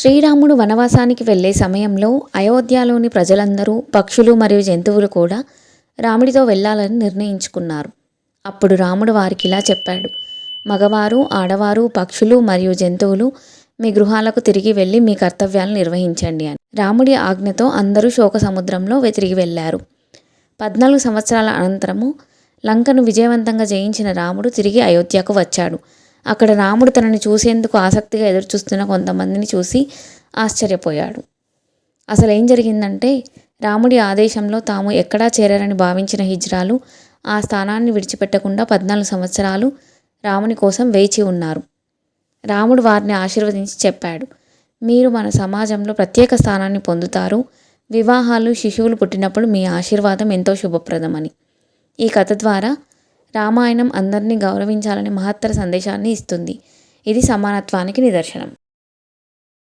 శ్రీరాముడు వనవాసానికి వెళ్ళే సమయంలో అయోధ్యలోని ప్రజలందరూ పక్షులు మరియు జంతువులు కూడా రాముడితో వెళ్ళాలని నిర్ణయించుకున్నారు. అప్పుడు రాముడు వారికి ఇలా చెప్పాడు మగవారు ఆడవారు పక్షులు మరియు జంతువులు మీ గృహాలకు తిరిగి వెళ్ళి మీ కర్తవ్యాలను నిర్వహించండి అని. రాముడి ఆజ్ఞతో అందరూ శోక సముద్రంలో తిరిగి వెళ్ళారు. పద్నాలుగు సంవత్సరాల అనంతరము లంకను విజయవంతంగా జయించిన రాముడు తిరిగి అయోధ్యకు వచ్చాడు. అక్కడ రాముడు తనని చూసేందుకు ఆసక్తిగా ఎదురుచూస్తున్న కొంతమందిని చూసి ఆశ్చర్యపోయాడు. అసలు ఏం జరిగిందంటే రాముడి ఆదేశంలో తాము ఎక్కడా చేరారని భావించిన హిజ్రాలు ఆ స్థానాన్ని విడిచిపెట్టకుండా పద్నాలుగు సంవత్సరాలు రాముని కోసం వేచి ఉన్నారు. రాముడు వారిని ఆశీర్వదించి చెప్పాడు మీరు మన సమాజంలో ప్రత్యేక స్థానాన్ని పొందుతారు. వివాహాలు శిశువులు పుట్టినప్పుడు మీ ఆశీర్వాదం ఎంతో శుభప్రదమని. ఈ కథ ద్వారా రామాయణం అందరినీ గౌరవించాలనే మహత్తర సందేశాన్ని ఇస్తుంది. ఇది సమానత్వానికి నిదర్శనం.